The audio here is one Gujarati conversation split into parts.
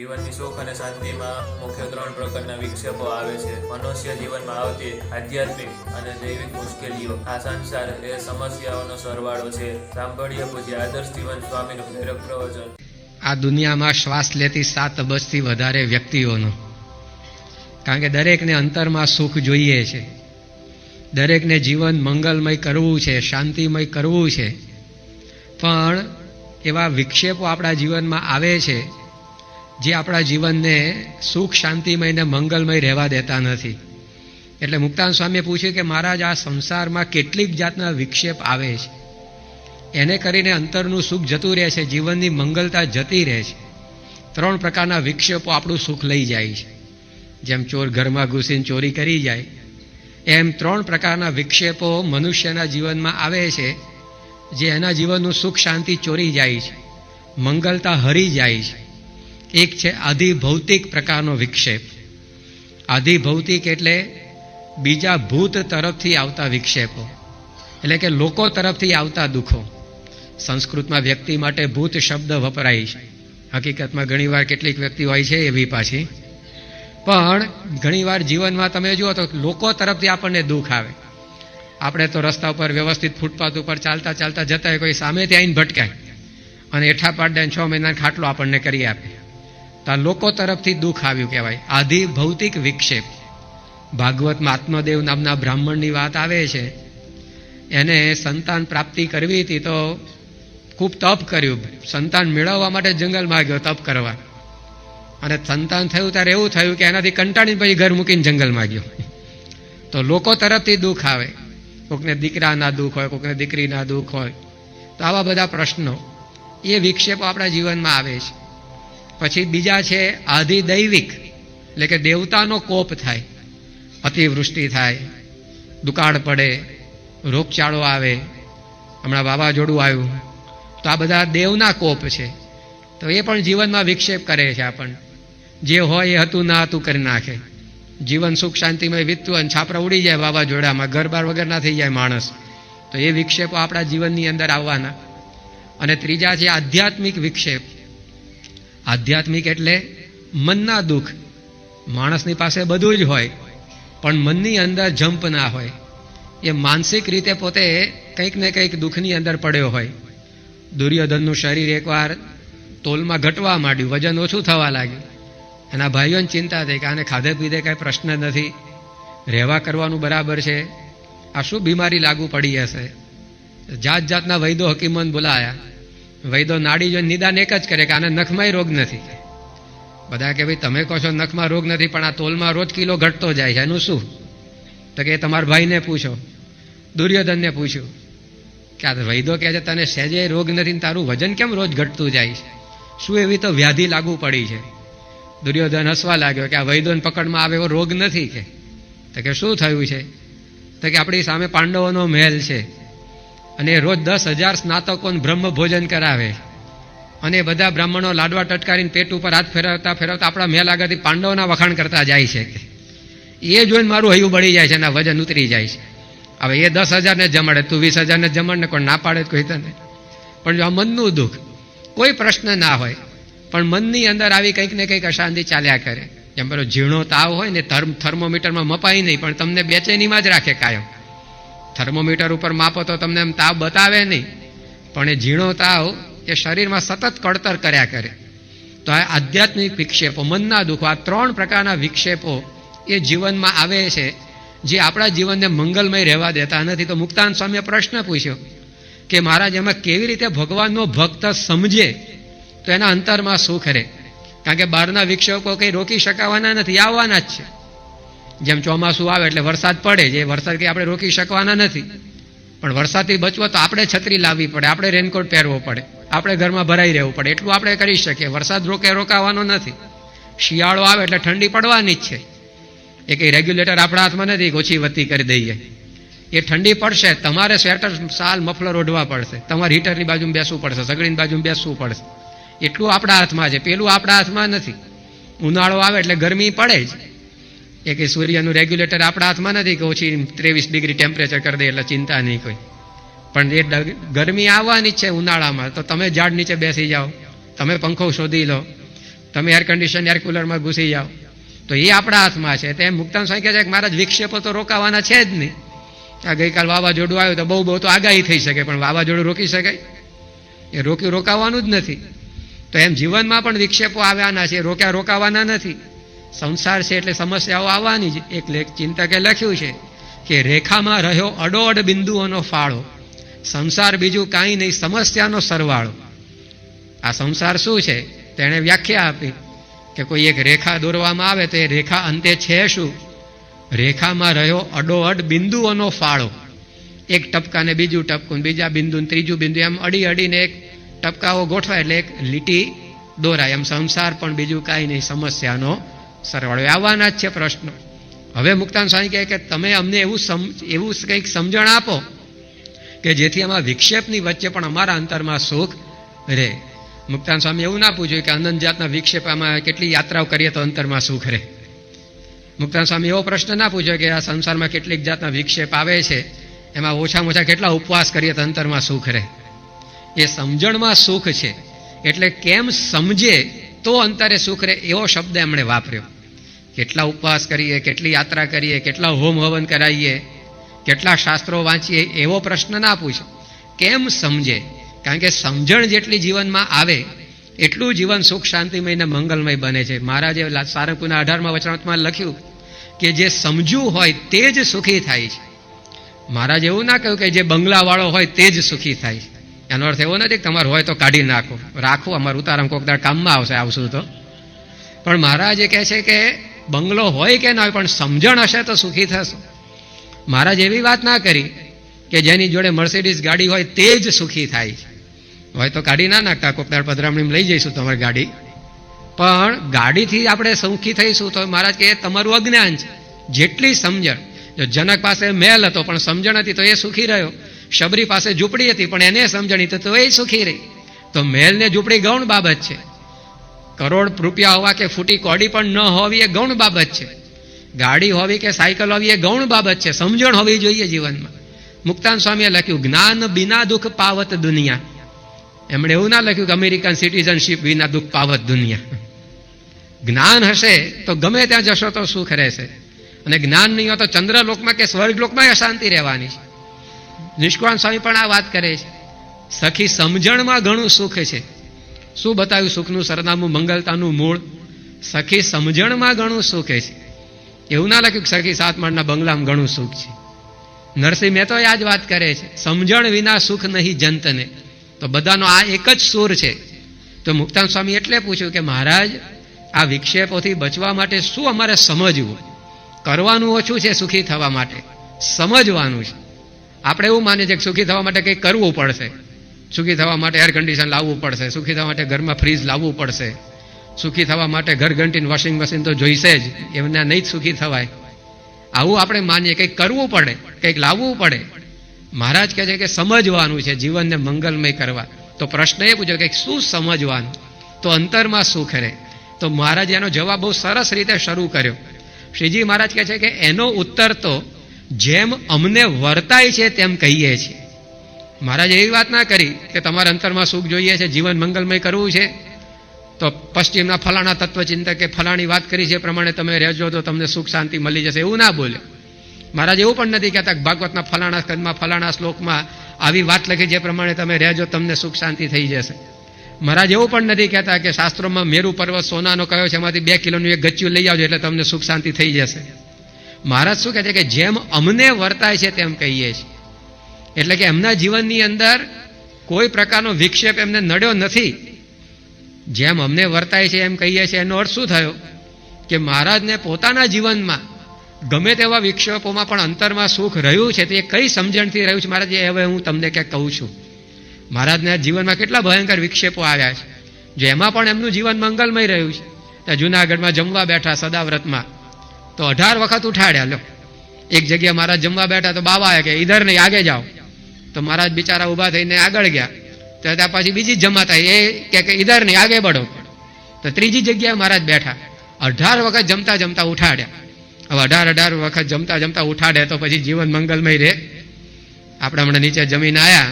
જીવનની સુખ અને શાંતિમાં મુખ્ય ત્રણ પ્રકારના વિક્ષેપો આવે છે. મનુષ્ય જીવનમાં આવતી આધ્યાત્મિક અને દૈવિક મુશ્કેલીઓ. આ સંસાર એ સમસ્યાઓનો સરવાળો છે. સાંભળીએ પછી આદર્શ જીવન સ્વામીનું પ્રેરક પ્રવચન. આ દુનિયામાં શ્વાસ લેતી સાત અબજથી વધારે વ્યક્તિઓનો. કારણ કે દરેકને અંતરમાં સુખ જોઈએ છે. દરેકને જીવન મંગલમય કરવું છે, શાંતિમય કરવું છે. પણ એવા વિક્ષેપો આપણા જીવનમાં આવે છે જે આપણા જીવનને સુખ, શાંતિમય ને મંગલમય રહેવા દેતા નથી. એટલે મુક્તાન સ્વામીએ પૂછ્યું કે મહારાજ, આ સંસારમાં કેટલીક જાતના વિક્ષેપ આવે છે. એને કરીને અંતરનું સુખ જતું રહે છે, જીવનની મંગલતા જતી રહે છે. ત્રણ પ્રકારના વિક્ષેપો આપણું સુખ લઈ જાય છે. જેમ ચોર ઘરમાં ઘૂસીને ચોરી કરી જાય, એમ ત્રણ પ્રકારના વિક્ષેપો મનુષ્યના જીવનમાં આવે છે, જે એના જીવનનું સુખ, શાંતિ ચોરી જાય છે, મંગલતા હરી જાય છે. એક છે આધિભૌતિક પ્રકારનો વિક્ષેપ. આધિભૌતિક એટલે બીજા ભૂત તરફથી આવતા વિક્ષેપો. એટલે કે લોકો તરફથી આવતા દુઃખો. સંસ્કૃતમાં વ્યક્તિ માટે ભૂત શબ્દ વપરાય છે. હકીકતમાં ઘણીવાર કેટલીક વ્યક્તિ હોય છે એવી પાછી. પણ ઘણીવાર જીવનમાં તમે જુઓ તો લોકો તરફથી આપણને દુઃખ આવે. આપણે તો રસ્તા ઉપર વ્યવસ્થિત ફૂટપાથ ઉપર ચાલતા ચાલતા જતા હોય કોઈ સામે આવીને ભટકાય. અને એઠા પાડે છ મહિના ખાટલો આપણને કરી આપે. તો લોકો તરફથી દુઃખ આવ્યું કહેવાય. આધિ ભૌતિક વિક્ષેપ. ભાગવતમાં આત્મદેવ નામના બ્રાહ્મણની વાત આવે છે. એને સંતાન પ્રાપ્તિ કરવી હતી તો ખૂબ તપ કર્યું. સંતાન મેળવવા માટે જંગલમાં ગયો તપ કરવા. અને સંતાન થયું ત્યારે એવું થયું કે એનાથી કંટાળીને પછી ઘર મૂકીને જંગલમાં ગયો. તો લોકો તરફથી દુઃખ આવે. કોકને દીકરાના દુઃખ હોય, કોકને દીકરીના દુઃખ હોય. તો આવા બધા પ્રશ્નો. એ વિક્ષેપો આપણા જીવનમાં આવે છે. પછી બીજા છે આધિદૈવિક એટલે કે દેવતાનો કોપ થાય, અતિવૃષ્ટિ થાય, દુકાળ પડે, રોગચાળો આવે, હમણાં વાવાઝોડું આવ્યું. તો આ બધા દેવના કોપ છે. તો એ પણ જીવનમાં વિક્ષેપ કરે છે આપણને જે હોય એ હતું ના હતું કરી નાખે. જીવન સુખ શાંતિમય વીતતું અને છાપરા ઉડી જાય વાવાઝોડામાં ઘર બાર વગર ના થઈ જાય માણસ. તો એ વિક્ષેપો આપણા જીવનની અંદર આવવાના. અને ત્રીજા છે આધ્યાત્મિક વિક્ષેપ. આધ્યાત્મિક એટલે મનના દુઃખ. માણસની પાસે બધું જ હોય, પણ મનની અંદર જંપ ના હોય. એ માનસિક રીતે પોતે કંઈક ને કંઈક દુઃખની અંદર પડ્યો હોય. દુર્યોધનનું શરીર એકવાર તોલમાં ઘટવા માંડ્યું, વજન ઓછું થવા લાગ્યું. એના ભાઈઓને ચિંતા થઈ કે આને ખાધે પીધે કાંઈ પ્રશ્ન નથી. રહેવા કરવાનું બરાબર છે. આ શું બીમારી લાગુ પડી હશે? જાત જાતના વૈદો હકીમન બોલાયા. વૈદો નાડી જો નિદાન એક જ કરે કે આને નખમાંય રોગ નથી. બધા કે ભાઈ, તમે કહો છો નખમાં રોગ નથી, પણ આ તોલમાં રોજ કિલો ઘટતો જાય છે. એનું શું? તો કે તમારા ભાઈને પૂછો, દુર્યોધનને પૂછ્યું કે, આ વૈદો કહે છે, તને સહેજે રોગ નથી ને તારું વજન કેમ રોજ ઘટતું જાય છે? શું એવી તો વ્યાધિ લાગુ પડી છે? દુર્યોધન હસવા લાગ્યો કે, આ વૈદોને પકડમાં આવે એવો રોગ નથી કે. તો કે, શું થયું છે? તો કે, આપણી સામે પાંડવોનો મહેલ છે. અને રોજ દસ હજાર સ્નાતકોને બ્રહ્મ ભોજન કરાવે. અને બધા બ્રાહ્મણો લાડવા ટટકારીને પેટ ઉપર હાથ ફેરવતા ફેરવતા આપણા મેલ આગળથી પાંડવોના વખાણ કરતા જાય છે એ જોઈને મારું હૈયું બળી જાય છે આ વજન ઉતરી જાય છે. હવે એ દસ હજારને જમાડે, તું વીસ હજારને જમાડને કોઈ ના પાડે કોઈ તને? પણ જો આ મનનું દુઃખ, કોઈ પ્રશ્ન ના હોય, પણ મનની અંદર આવી કંઈક ને કંઈક અશાંતિ ચાલ્યા કરે. જેમ પેલો ઝીણો તાવ હોય ને, થર્મ, થર્મોમીટરમાં મપાય નહીં, પણ તમને બેચેનીમાં જ રાખે કાયમ. થર્મોમીટર ઉપર માપો તો તમને એમ તાવ બતાવે નહીં. પણ એ ઝીણો તાવ એ શરીરમાં સતત કડતર કર્યા કરે. તો આ આધ્યાત્મિક વિક્ષેપો, મનના દુઃખો, આ ત્રણ પ્રકારના વિક્ષેપો એ જીવનમાં આવે છે, જે આપણા જીવનને મંગલમય રહેવા દેતા નથી. તો મુક્તાન સ્વામીએ પ્રશ્ન પૂછ્યો કે મહારાજ, એમાં કેવી રીતે ભગવાનનો ભક્ત સમજે? તો એના અંતરમાં સુખ રહે કારણ કે બહારના વિક્ષેપો કંઈ રોકી શકાવાના નથી, આવવાના જ છે. જેમ ચોમાસું આવે એટલે વરસાદ પડે, જે વરસાદ કે આપણે રોકી શકવાના નથી. પણ વરસાદથી બચવો તો આપણે છત્રી લાવવી પડે, આપણે રેનકોટ પહેરવો પડે, આપણે ઘરમાં ભરાઈ રહેવું પડે. એટલું આપણે કરી શકીએ. વરસાદ રોકે, રોકાવાનો નથી. શિયાળો આવે એટલે ઠંડી પડવાની જ છે. એ કંઈ રેગ્યુલેટર આપણા હાથમાં નથી ઓછી વધતી કરી દઈએ. એ ઠંડી પડશે, તમારે સ્વેટર સાલ મફલર ઓઢવા પડશે. તમારે હીટરની બાજુમાં બેસવું પડશે, સગડીની બાજુમાં બેસવું પડશે. એટલું આપણા હાથમાં છે. પેલું આપણા હાથમાં નથી. ઉનાળો આવે એટલે ગરમી પડે જ. એ કે સૂર્યનું રેગ્યુલેટર આપણા હાથમાં નથી, કે ઓછી ત્રેવીસ ડિગ્રી ટેમ્પરેચર કરી દે એટલે ચિંતા નહીં કોઈ. પણ એ ગરમી આવવાની છે ઉનાળામાં, તો તમે ઝાડ નીચે બેસી જાઓ, તમે પંખો શોધી લો, તમે એર કન્ડિશન એર કુલરમાં ઘૂસી જાઓ, તો એ આપણા હાથમાં છે. તેમ મુક્તાન સ્વામી કહે છે કે મહારાજ, વિક્ષેપો તો રોકાવાના છે જ નહીં. આ ગઈકાલ વાવાઝોડું આવ્યું તો બહુ બહુ તો આગાહી થઈ શકે, પણ વાવાઝોડું રોકી શકાય? એ રોકી રોકાવાનું જ નથી. તો એમ જીવનમાં પણ વિક્ષેપો આવ્યાના છે, રોક્યા, રોકાવાના નથી. સંસાર છે એટલે સમસ્યાઓ આવવાની જ. એક લેખ ચિંતકે લખ્યું છે કે રેખામાં રહ્યો અડોઅડ બિંદુઓનો ફાળો. સંસાર બીજું કાંઈ નહીં, સમસ્યાનો સરવાળો. આ સંસાર શું છે? તેણે વ્યાખ્યા આપી કે કોઈ એક રેખા દોરવામાં આવે તો એ રેખા અંતે છે શું? રેખામાં રહ્યો અડોઅડ બિંદુઓનો ફાળો. એક ટપકાને બીજું ટપકું, બીજા બિંદુ ત્રીજું બિંદુ, એમ અડી અડીને એક ટપકાઓ ગોઠવાય. એટલે એક લીટી દોરાય. એમ સંસાર પણ બીજું કાંઈ નહીં, સમસ્યાનો સરવાળો. આવવાના જ છે પ્રશ્નો. હવે મુક્તાન સ્વામી કહે કે તમે અમને એવું સમ, એવું કંઈક સમજણ આપો કે જેથી આમાં વિક્ષેપની વચ્ચે પણ અમારા અંતરમાં સુખ રહે. મુક્તાન સ્વામી એવું ના પૂછ્યું કે અનંત જાતના વિક્ષેપ આમાં કેટલી યાત્રાઓ કરીએ તો અંતરમાં સુખ રહે. મુક્તાન સ્વામી એવો પ્રશ્ન ના પૂછ્યો કે આ સંસારમાં કેટલીક જાતના વિક્ષેપ આવે છે, એમાં ઓછામાં ઓછા કેટલા ઉપવાસ કરીએ તો અંતરમાં સુખ રહે. એ સમજણમાં સુખ છે. એટલે કેમ સમજે તો અંતરે સુખ રહે, એવો શબ્દ એમણે વાપર્યો. કેટલા ઉપવાસ કરીએ, કેટલી યાત્રા કરીએ, કેટલા હોમ હવન કરાવીએ, કેટલા શાસ્ત્રો વાંચીએ, એવો પ્રશ્ન ના પૂછે. કેમ સમજે? કારણ કે સમજણ જેટલી જીવનમાં આવે, એટલું જીવન સુખ શાંતિમય ને મંગલમય બને છે. મહારાજે સારંગપુરના અઢારમાં વચનાત્માં લખ્યું કે જે સમજવું હોય તે જ સુખી થાય છે. મહારાજ એવું ના કહ્યું કે જે બંગલાવાળો હોય તે જ સુખી થાય છે. એનો અર્થ એવો નથી કે તમારું હોય તો કાઢી નાખો. રાખો, અમારું ઉતારામ કોક દાડ કામમાં આવશે આવશું તો. પણ મહારાજ એ કહે છે કે બંગલો હોય કે ના હોય, પણ સમજણ હશે તો સુખી થશો. મહારાજ એવી વાત ના કરી કે જેની જોડે મર્સિડીઝ ગાડી હોય તે જ સુખી થાય હોય તો કાઢી ના નાખતા કોક દાડ પધરામણી લઈ જઈશું તમારી ગાડી. પણ ગાડીથી આપણે સુખી થઈશું તો મહારાજ કે તમારું અજ્ઞાન છે. જેટલી સમજણ જનક પાસે મહેલ હતો પણ સમજણ હતી તો એ સુખી રહ્યો. શબરી પાસે ઝૂંપડી હતી પણ એને સમજણ હતી તો એ સુખી રહી. તો મહેલ ને ઝૂંપડી ગૌણ બાબત છે. કરોડ રૂપિયા હોવા કે ફૂટી કોડી પણ ન હોવી એ ગૌણ બાબત છે. ગાડી હોવી કે સાયકલ હોવી એ ગૌણ બાબત છે. સમજણ હોવી જોઈએ જીવનમાં. મુક્તાન સ્વામીએ લખ્યું, જ્ઞાન બિના દુઃખ પાવત દુનિયા. એમણે એવું ના લખ્યું કે અમેરિકન સિટીઝનશીપ વિના દુઃખ પાવત દુનિયા. જ્ઞાન હશે તો ગમે ત્યાં જશો તો સુખ રહેશે. અને જ્ઞાન નહીં હોય તો ચંદ્રલોકમાં કે સ્વર્ગલોકમાં અશાંતિ રહેવાની છે. નિષ્કાન સ્વામી પણ આ વાત કરે છે. સખી સમજણમાં ઘણું સુખ છે. શું બતાવ્યું સુખનું? સરનામું મંગલતાનું મૂળ. સખી સમજણમાં ઘણું સુખ છે. એવું ના લખ્યું કે સખી સાત માળના બંગલામાં ઘણું સુખ છે. નરસિંહ મહેતો આ જ વાત કરે છે. સમજણ વિના સુખ નહીં જંતને. તો બધાનો આ એક જ સુર છે. તો મુક્તાન સ્વામી એટલે પૂછ્યું કે મહારાજ, આ વિક્ષેપોથી બચવા માટે શું અમારે સમજવું? કરવાનું ઓછું છે, સુખી થવા માટે. સમજવાનું છે. આપણે એવું માનીએ છીએ કે સુખી થવા માટે કંઈક કરવું પડશે. સુખી થવા માટે એર કન્ડિશન લાવવું પડશે. સુખી થવા માટે ઘરમાં ફ્રીજ લાવવું પડશે. સુખી થવા માટે ઘર ઘંટીને વોશિંગ મશીન તો જોઈશે જ. એમના નહીં જ સુખી થવાય. આવું આપણે માનીએ કંઈક કરવું પડે, કંઈક લાવવું પડે. મહારાજ કહે છે કે સમજવાનું છે, જીવનને મંગલમય કરવા. તો પ્રશ્ન એ પૂછ્યો કે શું સમજવાનું? તો અંતરમાં સુખ રહે. તો મહારાજ એનો જવાબ બહુ સરસ રીતે શરૂ કર્યો. શ્રીજી મહારાજ કહે છે કે એનો ઉત્તર તો જેમ અમને વર્તાય છે તેમ કહીએ છીએ. મહારાજ એવી વાત ના કરી કે તમારા અંતરમાં સુખ જોઈએ છે, જીવન મંગલમય કરવું છે, તો પશ્ચિમના ફલાણા તત્વચિંતકે ફલાણી વાત કરી છે પ્રમાણે તમે રહેજો, તો તમને સુખ શાંતિ મળી જશે એવું ના બોલે. મહારાજ એવું પણ નથી કહેતા ભાગવતના ફલાણા સ્કંદમાં ફલાણા શ્લોકમાં આવી વાત લખી જે પ્રમાણે તમે રહેજો, તમને સુખ શાંતિ થઈ જશે. મહારાજ એવું પણ નથી કહેતા કે શાસ્ત્રોમાં મેરુ પર્વત સોનાનો કયો છે, એમાંથી બે કિલોનું એક ગચ્યું લઈ આવજો એટલે તમને સુખ શાંતિ થઈ જશે. મહારાજ શું કહે છે કે જેમ અમને વર્તાય છે તેમ કહીએ છીએ. એટલે કે એમના જીવનની અંદર કોઈ પ્રકારનો વિક્ષેપ એમને નડ્યો નથી. જેમ અમને વર્તાય છે એમ કહીએ છીએ. એનો અર્થ શું થયો? કે મહારાજને પોતાના જીવનમાં ગમે તેવા વિક્ષેપોમાં પણ અંતરમાં સુખ રહ્યું છે તે કઈ સમજણથી રહ્યું છે? મહારાજ, એ હવે હું તમને ક્યાંક કહું છું. મહારાજના જીવનમાં કેટલા ભયંકર વિક્ષેપો આવ્યા છે. જો એમાં પણ એમનું જીવન મંગલમય રહ્યું છે ત્યાં જુનાગઢમાં જમવા બેઠા સદાવ્રતમાં તો અઢાર વખત ઉઠાડ્યા, લો. એક જગ્યાએ મહારાજ જમવા બેઠા તો બાબા કે ઈધર નહીં આગે જાઓ. તો મહારાજ બિચારા ઊભા થઈને આગળ ગયા. તો ત્યાં પછી બીજી જ જમા થાય એ કે કે ઈધર નહીં આગે બળો તો ત્રીજી જગ્યાએ મહારાજ બેઠા. અઢાર વખત જમતા જમતા ઉઠાડ્યા. હવે અઢાર અઢાર વખત જમતા જમતા ઉઠાડે તો પછી જીવન મંગલમય રહે. આપણે હમણાં નીચે જમીને આવ્યા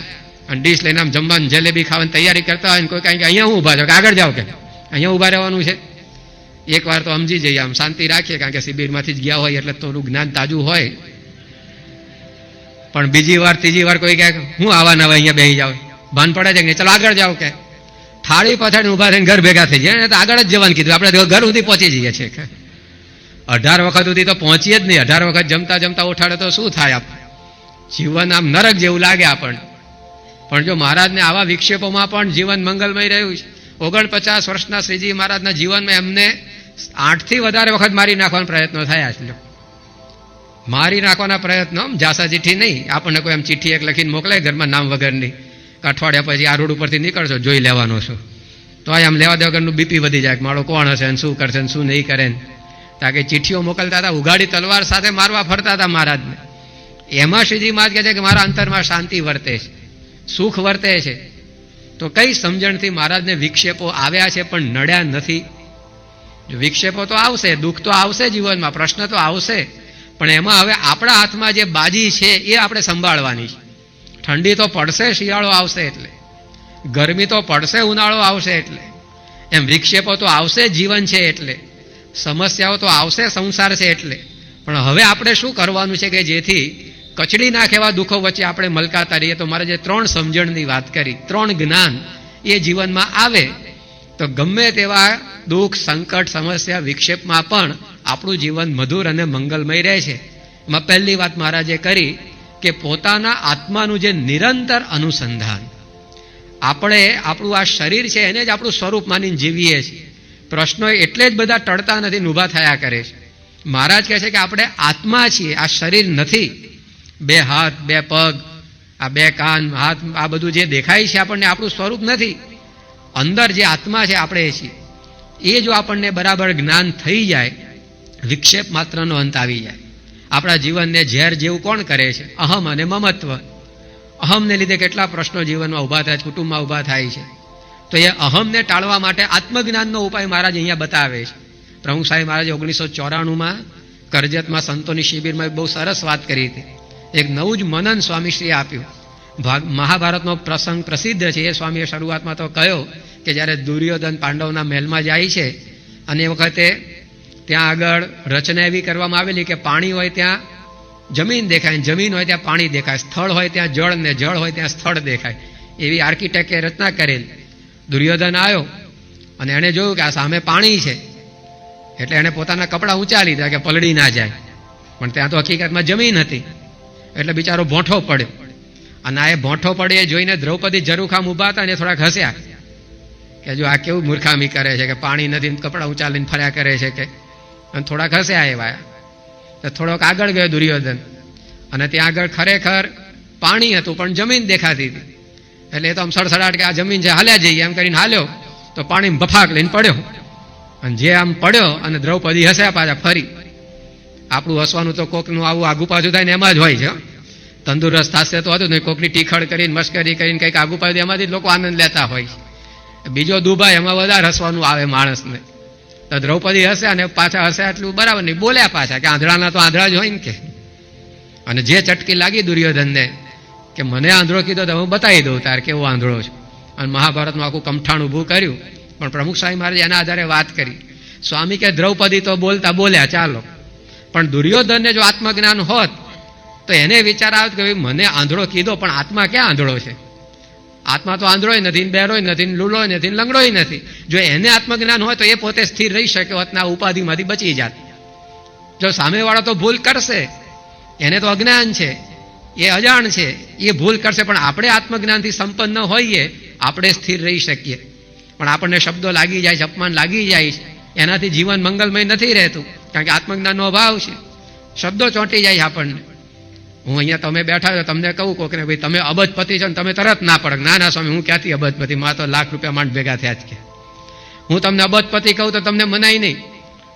અને ડીશ લઈને આમ જમવાની જલેબી ખાવાની તૈયારી કરતા હોય ને કોઈ કાંઈ અહીંયા હું ઊભા છો. કે આગળ જાઓ કે. અહીંયા ઊભા રહેવાનું છે. એકવાર તો સમજી જઈએ, આમ શાંતિ રાખીએ, કારણ કે શિબિરમાંથી જ ગયા હોય એટલે થોડું જ્ઞાન તાજું હોય. પણ બીજી વાર, ત્રીજી વાર કોઈ કહે હું આવવાના હોય અહીંયા બેસી જાઓ ભાન પડે છે કે ચાલો આગળ જાઓ કે. થાળી પાછળ ઊભા થઈને ઘર ભેગા થઈ જાય. તો આગળ જ જવાનું કીધું. આપણે ઘર સુધી પહોંચી જઈએ છીએ કે. અઢાર વખત સુધી તો પહોંચીએ જ નહીં. અઢાર વખત જમતા જમતા ઉઠાડે તો શું થાય આપ? જીવન આમ નરક જેવું લાગે આપણને. પણ જો મહારાજને આવા વિક્ષેપોમાં પણ જીવન મંગલમય રહ્યું છે, ઓગણપચાસ વર્ષના શ્રીજી મહારાજના જીવનમાં એમને આઠથી વધારે વખત મારી નાખવાનો પ્રયત્નો થયા છે. મારી નાખવાના પ્રયત્નો જાસા ચિઠ્ઠી નહીં, આપણને કોઈ એમ ચિઠ્ઠી એક લખીને મોકલે ઘરમાં નામ વગરની. અઠવાડિયા પછી આ રોડ ઉપરથી નીકળશો, જોઈ લેવાનો છું. તો આમ લેવા દેવા વગરનું બીપી વધી જાય મારો કોણ હશે ને શું કરશે ને શું નહીં કરે ને. કારણ કે ચિઠ્ઠીઓ મોકલતા હતા ઉગાડી તલવાર સાથે મારવા ફરતા હતા મહારાજને. એમાં શ્રીજી મહારાજ કહે છે કે મારા અંતરમાં શાંતિ વર્તે છે. સુખ વર્તે છે. તો કઈ સમજણથી મહારાજને વિક્ષેપો આવ્યા છે પણ નડ્યા નથી? વિક્ષેપો તો આવશે, દુઃખ તો આવશે જીવનમાં, પ્રશ્ન તો આવશે. પણ એમાં હવે આપણા હાથમાં જે બાજી છે એ આપણે સંભાળવાની છે. ઠંડી તો પડશે, શિયાળો આવશે એટલે. ગરમી તો પડશે, ઉનાળો આવશે એટલે. એમ વિક્ષેપો તો આવશે, જીવન છે એટલે. સમસ્યાઓ તો આવશે, સંસાર છે એટલે. પણ હવે આપણે શું કરવાનું છે કે જેથી કચડી નાખે એવા દુઃખો વચ્ચે આપણે મલકાતા રહીએ, તો મારે જે ત્રણ સમજણની વાત કરી, ત્રણ જ્ઞાન એ જીવનમાં આવે, તો ગમે તેવા દુઃખ, સંકટ, સમસ્યા, વિક્ષેપમાં પણ આપણું જીવન મધુર અને મંગલમય રહે છે. એમાં પહેલી વાત મહારાજે કરી કે પોતાના આત્માનું જે નિરંતર અનુસંધાન, આપણે આપણું આ શરીર છે એને જ આપણું સ્વરૂપ માનીને જીવીએ છીએ. પ્રશ્નો એટલે જ બધા ટળતા નથી ઊભા થયા કરે છે. મહારાજ કહે છે કે આપણે આત્મા છીએ, આ શરીર નથી. બે હાથ, બે પગ, આ બે કાન, હાથ, આ બધું જે દેખાય છે આપણને, આપણું સ્વરૂપ નથી. અંદર જે આત્મા છે, આપણે એ છીએ. એ જો આપણને બરાબર જ્ઞાન થઈ જાય, વિક્ષેપ માત્રનો અંત આવી જાય. આપણા જીવનને ઝેર જેવું કોણ કરે છે? અહમ અને મમત્વ. અહમને લીધે કેટલા પ્રશ્નો જીવનમાં ઊભા થાય છે કુટુંબમાં ઊભા થાય છે. તો એ અહમને ટાળવા માટે આત્મજ્ઞાનનો ઉપાય મહારાજ અહીંયા બતાવે છે. પ્રમુખ સાહેબ મહારાજે ઓગણીસો ચોરાણુંમાં કરજતમાં સંતોની શિબિરમાં બહુ સરસ વાત કરી હતી. એક નવું જ મનન સ્વામીશ્રીએ આપ્યું. ભાગ મહાભારતનો પ્રસંગ પ્રસિદ્ધ છે. એ સ્વામીએ શરૂઆતમાં તો કહ્યો કે જ્યારે દુર્યોધન પાંડવના મહેલમાં જાય છે અને એ વખતે ત્યાં આગળ રચના એવી કરવામાં આવેલી કે પાણી હોય ત્યાં જમીન દેખાય જમીન હોય ત્યાં પાણી દેખાય. સ્થળ હોય ત્યાં જળ ને જળ હોય ત્યાં સ્થળ દેખાય. એવી આર્કિટેક્ટે રચના કરેલ. દુર્યોધન આવ્યો અને એણે જોયું કે આ સામે પાણી છે. એટલે એણે પોતાના કપડાં ઊંચા લીધા કે પલળી ના જાય. પણ ત્યાં તો હકીકતમાં જમીન હતી. એટલે બિચારો ભોંઠો પડ્યો અને આ એ ભોંઠો પડે એ જોઈને દ્રૌપદી જરૂખામ ઊભા હતા ને થોડા હસ્યા. કે જો આ કેવું મૂર્ખામી કરે છે કે પાણી નથી કપડાં ઊંચા લઈને ફર્યા કરે છે કે? અને થોડાક હસ્યા એવા. તો થોડોક આગળ ગયો દુર્યોધન. અને ત્યાં આગળ ખરેખર પાણી હતું, પણ જમીન દેખાતી હતી. એટલે એ તો આમ સડસડાટ કે આ જમીન છે, હાલ્યા જઈએ, એમ કરીને હાલ્યો. તો પાણી બફાક લઈને પડ્યો. અને જે આમ પડ્યો અને દ્રૌપદી હસ્યા પાછા ફરી. આપણું હસવાનું તો કોકનું આવું આગુ પાછું થાય ને એમાં જ હોય છે. તંદુરસ્ત થશે તો હતું ને કોકની ટીખળ કરીને, મશ્કરી કરીને કંઈક આગુ પાછું એમાંથી જ લોકો આનંદ લેતા હોય બીજો દુભાઈ એમાં વધારે હસવાનું આવે માણસને. તો દ્રૌપદી હશે અને પાછા હશે એટલું બરાબર નહીં, બોલ્યા પાછા કે આંધળાના તો આંધળા જ હોય ને કે. અને જે ચટકી લાગી દુર્યોધનને કે મને આંધળો કીધો તો હું બતાવી દઉં તાર કેવો આંધળો છું. અને મહાભારતનું આખું કમઠાણ ઊભું કર્યું. પણ પ્રમુખ સ્વામી મહારાજ એના આધારે વાત કરી. સ્વામી કે દ્રૌપદી તો બોલતા બોલ્યા, ચાલો. પણ દુર્યોધનને જો આત્મજ્ઞાન હોત, તો એને વિચાર આવત કે ભાઈ, મને આંધળો કીધો, પણ આત્મા ક્યાં આંધળો છે? આત્મા તો આંધળોય નથી બહેરોય નથી લૂલોય નથી લંગડોય નથી. જો એને આત્મજ્ઞાન હોય, તો એ પોતે સ્થિર રહી શકે હોત ને ઉપાધિમાંથી બચી જાત. જો સામેવાળો તો ભૂલ કરશે, એને તો અજ્ઞાન છે, એ અજાણ છે, એ ભૂલ કરશે, પણ આપણે આત્મજ્ઞાનથી સંપન્ન હોઈએ, આપણે સ્થિર રહી શકીએ. પણ આપણને શબ્દો લાગી જાય છે, અપમાન લાગી જાય છે. એનાથી જીવન મંગલમય નથી રહેતું, કારણ કે આત્મજ્ઞાનનો અભાવ છે. શબ્દો ચોંટી જાય આપણને. હું અહીંયા તમે બેઠા છો, તમને કહું કોકને, ભાઈ, તમે અબજપતિ છો ને તમે તરત ના પડક ના ના, સ્વામી, હું ક્યાંથી અબજપતિ? માં તો લાખ રૂપિયા માંડ ભેગા થયા જ કે. હું તમને અબજપતિ કહું તો તમને મનાય નહીં.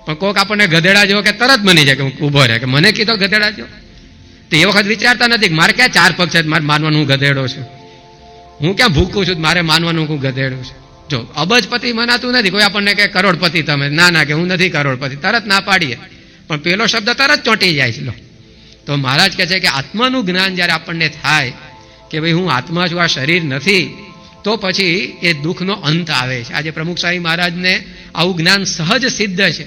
પણ કોક આપણને ગધેડા જેવો કે તરત મની જાય કે હું ઊભો રહે. કે મને કીધો ગધેડા જેવો? તો એ વખત વિચારતા નથી મારે ક્યાં ચાર પગ છે, મારે માનવાનું હું ગધેડો છું. હું ક્યાં ભૂખું છું, મારે માનવાનું હું ગધેડો છું. જો અબજપતિ મનાતું નથી, કોઈ આપણને કે કરોડપતિ તમે. ના ના, કે હું નથી કરોડપતિ. તરત ના પાડીએ. પણ પેલો શબ્દ તરત ચોંટી જાય છે તો મહારાજ કહે છે કે આત્માનું જ્ઞાન જ્યારે આપણને થાય કે ભાઈ હું આત્મા છું, આ શરીર નથી, તો પછી એ દુઃખનો અંત આવે છે. આજે પ્રમુખ સ્વામી મહારાજને આવું જ્ઞાન સહજ સિદ્ધ છે.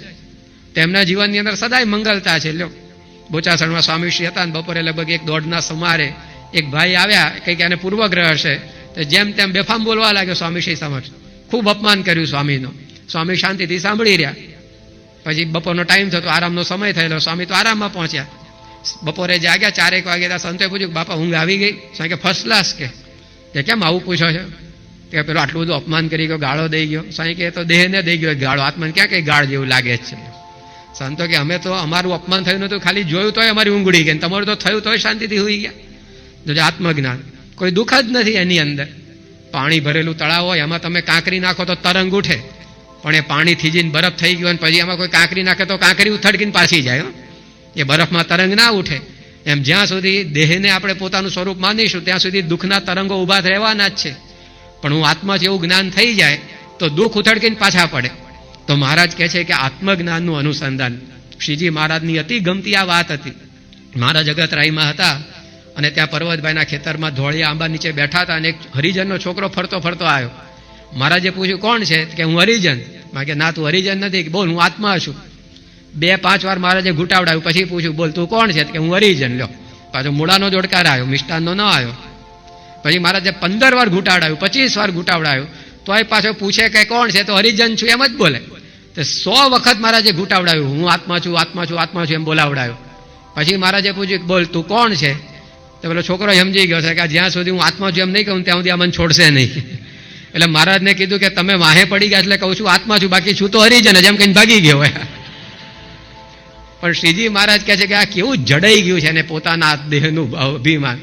તેમના જીવનની અંદર સદાય મંગલતા છે લ્યો બોચાસણમાં સ્વામીશ્રી હતા ને બપોરે લગભગ એક દોઢના સમારે એક ભાઈ આવ્યા, કંઈક એને પૂર્વગ્રહ હશે. તો જેમ તેમ બેફામ બોલવા લાગ્યો સ્વામીશ્રી સમક્ષ. ખૂબ અપમાન કર્યું સ્વામીનું. સ્વામી શાંતિથી સાંભળી રહ્યા. પછી બપોરનો ટાઈમ થતો આરામનો સમય થયેલો. સ્વામી તો આરામમાં પહોંચ્યા. બપોરે જાગ્યા ચારેક વાગે ત્યાં સંતોએ પૂછ્યું, બાપા, ઊંઘ આવી ગઈ? સ્વામી કે, ફર્સ્ટ ક્લાસ કે. તે કેમ આવું પૂછો છો? કે પેલો આટલું બધું અપમાન કરી ગયો, ગાળો દઈ ગયો. સ્વામી કે તો દેહને દઈ ગયો ગાળો. આત્માને ક્યાં કંઈ ગાળ જેવું લાગે છે? સંતો કે, અમે તો અમારું અપમાન થયું નહોતું. ખાલી જોયું તોય અમારી ઊંઘ ઉડી ગઈ તમારું તો થયું તોય શાંતિથી હોઈ ગયા. જો આત્મજ્ઞાન. કોઈ દુઃખ જ નથી એની અંદર. પાણી ભરેલું તળાવ હોય એમાં તમે કાંકરી નાખો તો તરંગ ઉઠે. પણ એ પાણી થીજીને બરફ થઈ ગયો અને પછી એમાં કોઈ કાંકરી નાખે તો કાંકરી ઉથડકીને પાછી જાય એ બરફમાં તરંગ ના ઉઠે. એમ જ્યાં સુધી દેહને આપણે પોતાનું સ્વરૂપ માનીશું, ત્યાં સુધી દુઃખના તરંગો ઊભા રહેવાના જ છે. પણ હું આત્મા જેવું જ્ઞાન થઈ જાય, તો દુઃખ ઉથડકીને પાછા પડે. તો મહારાજ કહે છે કે આત્મજ્ઞાનનું અનુસંધાન. શ્રીજી મહારાજની અતિ ગમતી આ વાત હતી. મહારાજ અગતરાયમાં હતા. અને ત્યાં પર્વતભાઈના ખેતરમાં ધોળિયા આંબા નીચે બેઠા હતા અને એક હરિજનનો છોકરો ફરતો ફરતો આવ્યો. મહારાજે પૂછ્યું, કોણ છે? કે, હું હરિજન. મેં કે ના, તું હરિજન નથી. બોલ, હું આત્મા છું. બે પાંચ વાર મહારાજે ઘૂંટાવડાવ્યું, પછી પૂછ્યું, બોલ, તું કોણ છે? કે, હું હરિજન. લ્યો. પાછો મૂળાનો જોડકાર આવ્યો, મિષ્ટાનનો ન આવ્યો. પછી મહારાજે પંદર વાર ઘૂંટાવડાવ્યું, પચીસ વાર ઘૂંટાવડાવ્યું એ પાછો પૂછે કે, કોણ છે? તો હરિજન છું, એમ જ બોલે. તો સો વખત મહારાજે ઘૂંટાવડાવ્યું, હું આત્મા છું આત્મા છું આત્મા છું, એમ બોલાવડાવ્યું પછી મહારાજે પૂછ્યું, બોલ, તું કોણ છે? તો પેલો છોકરો સમજી ગયો છે કે જ્યાં સુધી હું આત્મા છું એમ નહીં કહું, ત્યાં સુધી આ મને છોડશે નહીં. એટલે મહારાજને કીધું કે તમે વાહે પડી ગયા એટલે કહું છું, આત્મા છું, બાકી છું તો હરિજન જેમ કહીને ભાગી ગયો પણ શ્રીજી મહારાજ કહે છે કે આ કેવું જડાઈ ગયું છે એને પોતાના દેહનું અભિમાન.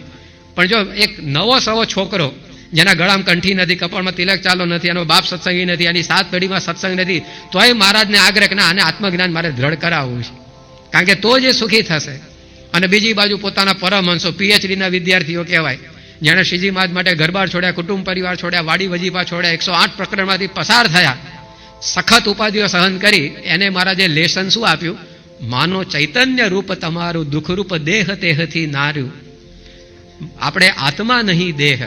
પણ જો એક નવો સવો છોકરો, જેના ગળામાં કંઠી નથી, કપાળમાં તિલક ચાલો નથી, એનો બાપ સત્સંગી નથી, એની સાત પેઢીમાં સત્સંગ નથી, તોય મહારાજને આગ્રહ ના, આને આત્મજ્ઞાન મારે દ્રઢ કરાવવું છે. કારણ કે તો જ એ સુખી થશે. અને બીજી બાજુ પોતાના પરમહંસો પીએચડીના વિદ્યાર્થીઓ કહેવાય. જેણે શ્રીજી મહારાજ માટે ઘરબાર છોડ્યા, કુટુંબ પરિવાર છોડ્યા, વાડી વજીફા છોડ્યા, એકસો આઠ પ્રકરણમાંથી પસાર થયા. સખત ઉપાધિઓ સહન કરી, એને મહારાજે લેસન શું આપ્યું? માનો ચૈતન્ય રૂપ તમારું દુઃખરૂપ દેહ તેહથી નાર્યું. આપણે આત્મા નહીં દેહ.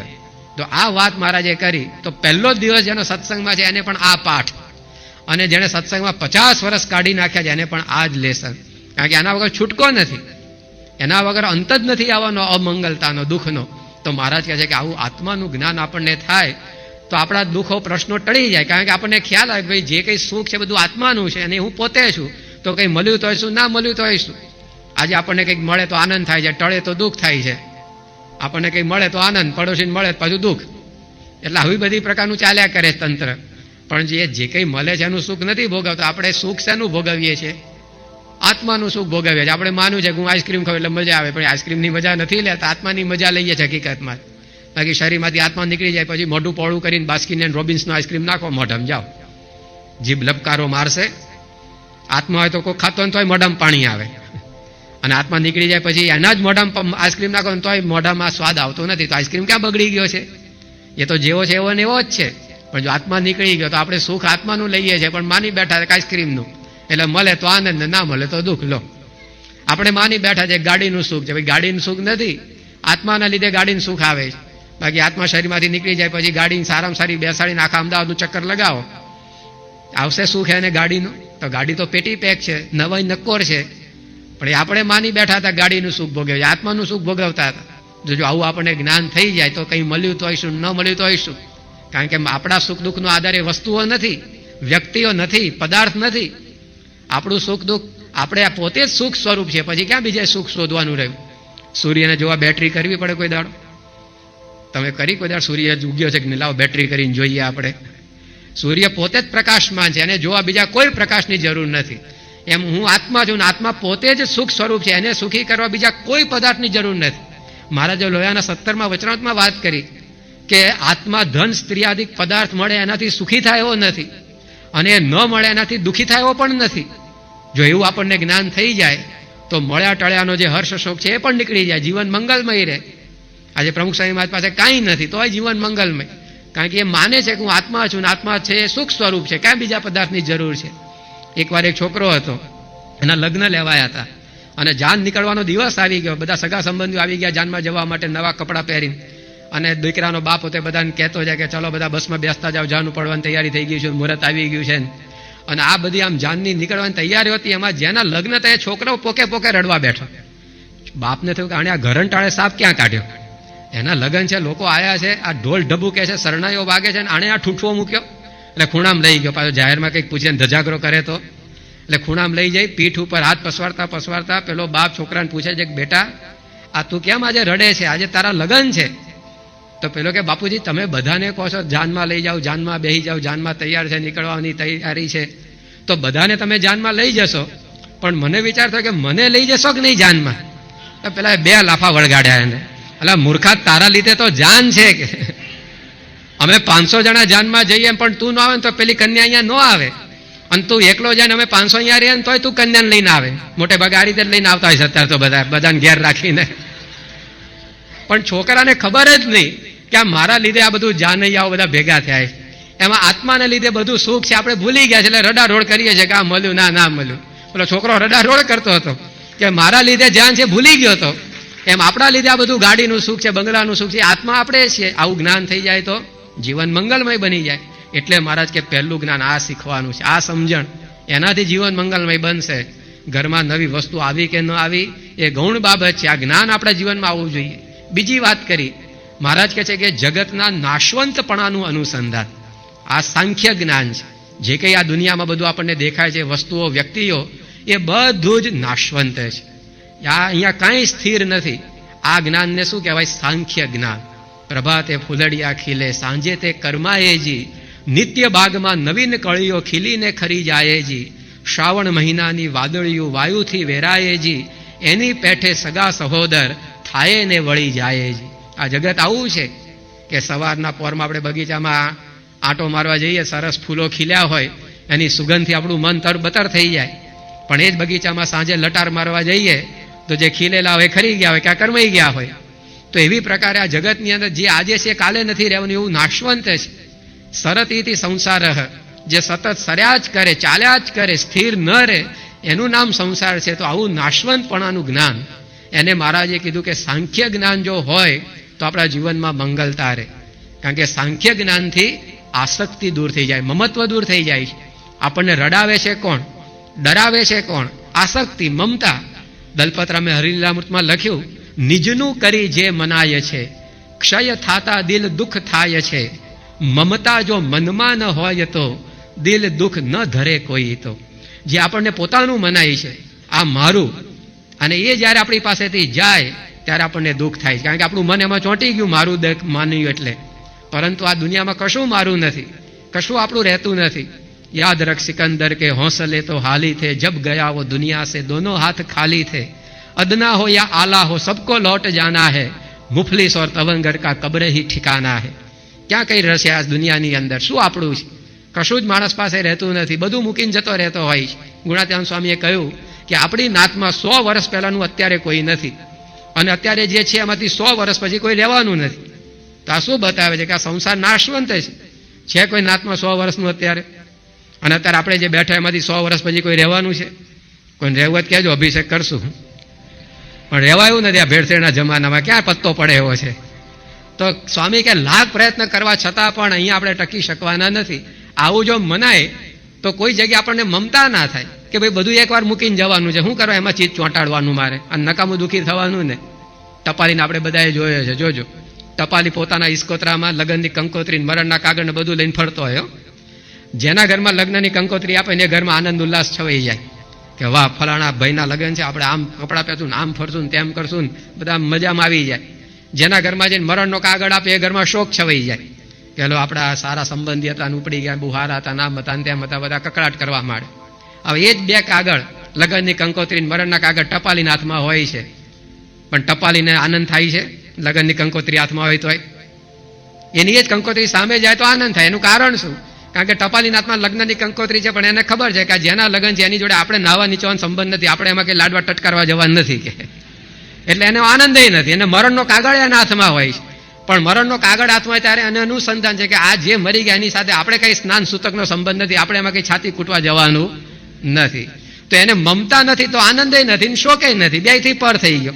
તો આ વાત મહારાજે કરી. તો પહેલો જ દિવસ જેનો સત્સંગમાં છે, એને પણ આ પાઠ. અને જેણે સત્સંગમાં પચાસ વર્ષ કાઢી નાખ્યા છે, એને પણ આ જ લેસન. કારણ કે આના વગર છૂટકો નથી. એના વગર અંત જ નથી આવવાનો અમંગલતાનો, દુઃખનો. તો મહારાજ કહે છે કે આવું આત્માનું જ્ઞાન આપણને થાય, તો આપણા દુઃખો, પ્રશ્નો ટળી જાય. કારણ કે આપણને ખ્યાલ આવે કે ભાઈ જે કંઈ સુખ છે બધું આત્માનું છે અને હું પોતે છું. તો કંઈ મળ્યું તો શું ના મળ્યું તો શું આજે આપણને કંઈક મળે તો આનંદ થાય છે, ટળે તો દુઃખ થાય છે. આપણને કંઈક મળે તો આનંદ, પડોશીને મળે પાછું દુઃખ. એટલે આવી બધી પ્રકારનું ચાલ્યા કરે તંત્ર. પણ જે જે કંઈ મળે છે એનું સુખ નથી ભોગવતો. આપણે સુખ શેનું ભોગવીએ છીએ? આત્માનું સુખ ભોગવીએ છીએ. આપણે માનવું છે કે હું આઈસ્ક્રીમ ખાવ એટલે મજા આવે, પણ આઈસ્ક્રીમની મજા નથી લેતા આત્માની મજા લઈએ છીએ હકીકતમાં. બાકી શરીરમાંથી આત્મા નીકળી જાય, પછી મોઢું પોળું કરીને બાસ્કીન એન્ડ રોબિન્સનો આઈસ્ક્રીમ નાખો, મોઢમ જાઓ. જીભ લપકારો મારશે. આત્મા હોય તો કોઈ ખાતો ને તોય મોઢામાં પાણી આવે. અને આત્મા નીકળી જાય, પછી એના જ મોઢામાં આઈસ્ક્રીમ નાખો ને તોય મોઢામાં સ્વાદ આવતો નથી. તો આઈસ્ક્રીમ ક્યાં બગડી ગયો છે? એ તો જેવો છે એવો ને એવો જ છે. પણ જો આત્મા નીકળી ગયો, તો આપણે સુખ આત્માનું લઈએ છીએ, પણ માની બેઠા છે આઈસ્ક્રીમનું એટલે મળે તો આનંદ, ને મળે તો દુઃખ. લો. આપણે માની બેઠા છે ગાડીનું સુખ છે. ભાઈ, ગાડીનું સુખ નથી. આત્માના લીધે ગાડીનું સુખ આવે બાકી આત્મા શરીરમાંથી નીકળી જાય પછી ગાડીની સારામાં સારી બેસાડીને આખા અમદાવાદનું ચક્કર લગાવો. આવશે સુખ એને ગાડીનું? તો ગાડી તો પેટી પેક છે. નવાઈ નક્કોર છે. પણ એ આપણે માની બેઠા હતા ગાડીનું સુખ ભોગવે. આત્માનું સુખ ભોગવતા હતા. જો જો આવું આપણને જ્ઞાન થઈ જાય તો કંઈ મળ્યું તો શું ન મળ્યું તો શું કારણ કે આપણા સુખ દુઃખનો આધાર એ વસ્તુઓ નથી, વ્યક્તિઓ નથી, પદાર્થ નથી. આપણું સુખ દુઃખ, આપણે પોતે જ સુખ સ્વરૂપ છે. પછી ક્યાં બીજે સુખ શોધવાનું રહ્યું? સૂર્યને જોવા બેટરી કરવી પડે કોઈ દાડો? તમે કરી કોઈ દાડો? સૂર્ય ઉગ્યો છે કે લાવો બેટરી કરીને જોઈએ આપણે. સૂર્ય પોતે જ પ્રકાશમાં છે, એને જોવા બીજા કોઈ પ્રકાશની જરૂર નથી. એમ હું આત્મા છું ને આત્મા પોતે જ સુખ સ્વરૂપ છે, એને સુખી કરવા બીજા કોઈ પદાર્થની જરૂર નથી. મહારાજે લોયાના સત્તરમાં વચનાત્માં વાત કરી કે આત્મા ધન સ્ત્રીયાદિક પદાર્થ મળે, એનાથી સુખી થાય એવો નથી. અને એ ન મળે એનાથી દુઃખી થાય એવો પણ નથી. જો એવું આપણને જ્ઞાન થઈ જાય, તો મળ્યા ટળ્યાનો જે હર્ષ શોક છે એ પણ નીકળી જાય, જીવન મંગલમય રહે. આજે પ્રમુખ સ્વામી મારી પાસે કાંઈ નથી, તોય જીવન મંગલમય. કારણ કે એ માને છે કે હું આત્મા છું ને આત્મા છે એ સુખ સ્વરૂપ છે, ક્યાં બીજા પદાર્થની જરૂર છે? એકવાર એક છોકરો હતો, એના લગ્ન લેવાયા હતા. અને જાન નીકળવાનો દિવસ આવી ગયો, બધા સગા સંબંધીઓ આવી ગયા જાનમાં જવા માટે નવા કપડાં પહેરીને. અને દીકરાનો બાપ પોતે બધાને કહેતો જાય કે ચલો બધા બસમાં બેસતા જાઓ, જાન પડવાની તૈયારી થઈ ગઈ છે, મુહૂર્ત આવી ગયું છે. અને આ બધી આમ જાનની નીકળવાની તૈયારી હતી, એમાં જેના લગ્ન થયા છોકરો પોકે પોકે રડવા બેઠો. બાપને થયું કે આણે આ ઘરંટાળે સાપ ક્યાં કાઢ્યો? એના લગ્ન છે, લોકો આવ્યા છે, આ ઢોલ ઢબુ કે છે, શરણાઈઓ વાગે છે, અને આણે આ ઠૂઠવો મૂક્યો. એટલે ખૂણામાં લઈ ગયો, પાછો જાહેરમાં કંઈક પૂછીને ધજાગરો કરે તો. એટલે ખૂણામાં લઈ જઈ પીઠ ઉપર હાથ પસવારતા પસવારતા પેલો બાપ છોકરાને પૂછે છે કે, બેટા, આ તું કેમ આજે રડે છે? આજે તારા લગ્ન છે. તો પેલો કે, બાપુજી, તમે બધાને કહો છો, જાનમાં લઈ જાઓ, જાનમાં બેસી જાઓ, જાનમાં તૈયાર છે, નીકળવાની તૈયારી છે. તો બધાને તમે જાનમાં લઈ જશો. પણ મને વિચાર થયો કે, મને લઈ જશો કે નહીં જાનમાં? તો પેલા બે લાફા વળગાડ્યા એને. એટલે મૂર્ખા તારા લીધે તો જાન છે કે. અમે પાંચસો જણા જાનમાં જઈએ પણ તું ન આવે ને તો પેલી કન્યા અહીંયા ન આવે. અને તું એકલો જાય અમે પાંચસો અહીંયા રહીએ ને તોય તું કન્યાને લઈને આવે. મોટે ભાગે આ રીતે લઈને આવતા હોય છે અત્યારે તો બધા, બધાને ઘેર રાખીને. પણ છોકરાને ખબર જ નહીં. કે આ મારા લીધે આ બધું જાનૈયાઓ બધા ભેગા થયા. એમાં આત્માને લીધે બધું સુખ છે, આપણે ભૂલી ગયા છે, એટલે રડારોડ કરીએ છીએ કે આ મળ્યું, ના ના મળ્યું. પેલો છોકરો રડારોડ કરતો હતો કે મારા લીધે જાન છે, ભૂલી ગયો હતો એમ આપણા લીધે આ બધું ગાડીનું સુખ છે, બંગલાનું સુખ છે આત્મા આપણે છીએ. આવું જ્ઞાન થઈ જાય તો જીવન મંગલમય બની જાય. એટલે મહારાજ કે પહેલું જ્ઞાન આ શીખવાનું છે, આ સમજણ. એનાથી જીવન મંગલમય બનશે. ઘરમાં નવી વસ્તુ આવી કે ન આવી, એ ગૌણ બાબત છે. આ જ્ઞાન આપણા જીવનમાં આવવું જોઈએ. બીજી વાત કરી મહારાજ કહે છે કે જગતના નાશવંતપણાનું અનુસંધાન. આ સાંખ્ય જ્ઞાન છે. જે કંઈ આ દુનિયામાં બધું આપણને દેખાય છે, વસ્તુઓ, વ્યક્તિઓ, એ બધું જ નાશવંત છે. આ અહીંયા કાંઈ સ્થિર નથી. આ જ્ઞાનને શું કહેવાય? સાંખ્ય જ્ઞાન. પ્રભાતે ફૂલડિયા ખીલે, સાંજે તે કર્માએજી નિત્ય બાગમાં નવીન કળીઓ ખીલીને ખરી જાયેજી શ્રાવણ મહિનાની વાદળિયું વાયુથી વેરાયેજી એની પેઠે સગા સહોદર થાય ને વળી જાયેજી આ જગત આવું છે કે સવારના પોરમાં આપણે બગીચામાં આંટો મારવા જઈએ, સરસ ફૂલો ખીલ્યા હોય, એની સુગંધથી આપણું મન તરબતર થઈ જાય. પણ એ જ બગીચામાં સાંજે લટાર મારવા જઈએ, તો જે ખીલેલા હોય, ખરી ગયા હોય, ક્યાં કરમાઈ ગયા હોય. તો એવી પ્રકારે આ જગતની અંદર જે આજે છે, કાલે નથી રહેવાનું, એવું નાશવંત છે. સરતીથી સંસાર જે સતત સર્યા જ કરે, ચાલ્યા જ કરે, સ્થિર ન રહે, એનું નામ સંસાર છે, તો આવું નાશવંતપણાનું જ્ઞાન. એને મહારાજે કીધું કે સાંખ્ય જ્ઞાન જો હોય તો આપણા જીવનમાં મંગલતા રહે. કારણ કે સાંખ્ય જ્ઞાનથી આસક્તિ દૂર થઈ જાય, મમત્વ દૂર થઈ જાય આપણને રડાવે છે કોણ? ડરાવે છે કોણ? આસક્તિ, મમતા. દલપતરામે હરિલીલામૃતમાં લખ્યું, નિજનું કરી જે મનાય છે, ક્ષય થાતા દિલ દુઃખ થાય છે. મમતા જો મનમાં ન હોય તો, દિલ દુઃખ ન ધરે કોઈ તો. જે આપણને પોતાનું મનાય છે, આ મારું. અને એ જ્યારે આપણી પાસેથી જાય ત્યારે આપણને દુઃખ થાય છે. કારણ કે આપણું મન એમાં ચોંટી ગયું, મારું દખ માન્યું એટલે. પરંતુ આ દુનિયામાં કશું મારું નથી. કશું આપણું રહેતું નથી. યાદ રખ સિકંદર કે હોંસલે તો હાલી થે, જબ ગયા વો દુનિયા સે, દોનો હાથ ખાલી થે. અદના હો યા આલા હો, સબકો લોટ જાના હૈ. મુફલિસ ઓર તવંગર કા કબ્ર હી ઠિકાના હૈ. ક્યાં કઈ રહેશે આ દુનિયાની અંદર? શું આપણું છે? કશું જ માણસ પાસે રહેતું નથી. બધું મૂકીને જતો રહેતો હોય છે. ગુણાત્યાન સ્વામીએ કહ્યું કે આપણી નાતમાં સો વર્ષ પહેલાંનું અત્યારે કોઈ નથી. અને અત્યારે જે છે એમાંથી સો વર્ષ પછી કોઈ રહેવાનું નથી. તો આ શું બતાવે છે કે આ સંસાર નાશવંત છે? છે કોઈ નાતમાં સો વર્ષનું અત્યારે? અને અત્યારે આપણે જે બેઠા એમાંથી સો વર્ષ પછી કોઈ રહેવાનું છે? કોઈને રહેવું જ કહેજો, અભિષેક કરશું. પણ રહેવાયું નથી આ ભેળસેળના જમાનામાં. ક્યાં પત્તો પડે એવો છે? તો સ્વામી કે લાખ પ્રયત્ન કરવા છતાં પણ અહીંયા આપણે ટકી શકવાના નથી. આવું જો મનાય તો કોઈ જગ્યાએ આપણને મમતા ના થાય કે ભાઈ બધું એકવાર મૂકીને જવાનું છે. શું કરવા? એમાં ચીજ ચોંટાડવાનું મારે. અને નકામું દુઃખી થવાનું ને. ટપાલીને આપણે બધાએ જોયો છે. જોજો. ટપાલી પોતાના ઇસ્કોતરામાં લગ્નની કંકોત્રી મરણના કાગળને બધું લઈને ફરતો હોય જેના ઘરમાં લગ્નની કંકોત્રી આપે ને ઘરમાં આનંદ ઉલ્લાસ છવાઈ જાય. કે વાહ, ફલાણા ભાઈના લગ્ન છે. આપણે આમ કપડાં પહેરશું ને આમ ફરશું ને તેમ કરશું બધા મજામાં આવી જાય. જેના ઘરમાં જઈને મરણનો કાગળ આપે એ ઘરમાં શોક છવાઈ જાય. કે લો આપણા સારા સંબંધી હતા ઉપડી ગયા, બહુ હારા હતા, નામ હતા ત્યાં હતા, બધા કકડાટ કરવા માંડે. હવે એ જ બે કાગળ, લગ્નની કંકોત્રી મરણના કાગળ ટપાલીના હાથમાં હોય છે. પણ ટપાલીને આનંદ થાય છે? લગ્નની કંકોત્રી હાથમાં હોય તોય. એની એ જ કંકોત્રી સામે જાય તો આનંદ થાય. એનું કારણ શું? કારણ કે ટપાલી નાથમાં લગ્નની કંકોત્રી છે, પણ એને ખબર છે કે જેના લગ્ન છે, એની જોડે આપણે નાવા નીચવાનો સંબંધ નથી. આપણે એમાં કંઈ લાડવા ટટકારવા જવાનું નથી કે. એટલે એનો આનંદ નથી. એને મરણનો કાગળ એના હાથમાં હોય છે. પણ મરણનો કાગળ હાથમાં ત્યારે એને અનુસંધાન છે કે આ જે મરી ગયા એની સાથે આપણે કઈ સ્નાન સૂતકનો સંબંધ નથી, આપણે એમાં કઈ છાતી કૂટવા જવાનું નથી. તો એને મમતા નથી, તો આનંદય નથી ને શોકે નથી બેથી પર થઈ ગયો.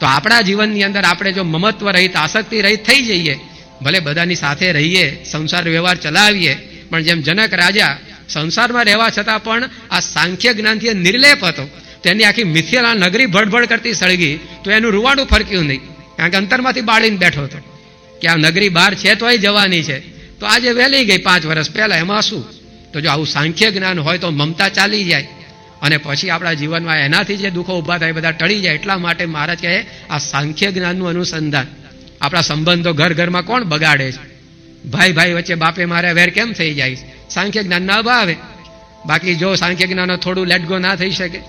તો આપણા જીવનની અંદર આપણે જો મમત્વ રહિત, આસક્તિ રહિત થઈ જઈએ, ભલે બધાની સાથે રહીએ, સંસાર વ્યવહાર ચલાવીએ, પણ જેમ જનક રાજા સંસારમાં રહેવા છતાં પણ આ સાંખ્ય જ્ઞાનથી નિર્લેપ હતો. તેની આખી મિથિલા નગરી ભડભડ કરતી સળગી, તો એનું રૂવાડું ફરક્યું નહીં. કારણ કે અંતરમાંથી બાળીને બેઠો હતો. કે આ નગરી બહાર છે તોય જવાની છે. તો આજે વહેલી ગઈ પાંચ વર્ષ પહેલા એમાં શું? તો જો આવું સાંખ્ય જ્ઞાન હોય તો મમતા ચાલી જાય. અને પછી આપણા જીવનમાં એનાથી જે દુઃખો ઊભા થાય બધા ટળી જાય. એટલા માટે મહારાજ કહે, આ સાંખ્ય જ્ઞાનનું અનુસંધાન. આપણા સંબંધો ઘર ઘરમાં કોણ બગાડે છે? ભાઈ ભાઈ વચ્ચે બાપે મારે વેર કેમ થઈ જાય સાંખ્ય જ્ઞાન ના અભાવે. બાકી જો સાંખ્ય જ્ઞાનનો થોડું લેટગો ના થઈ શકે.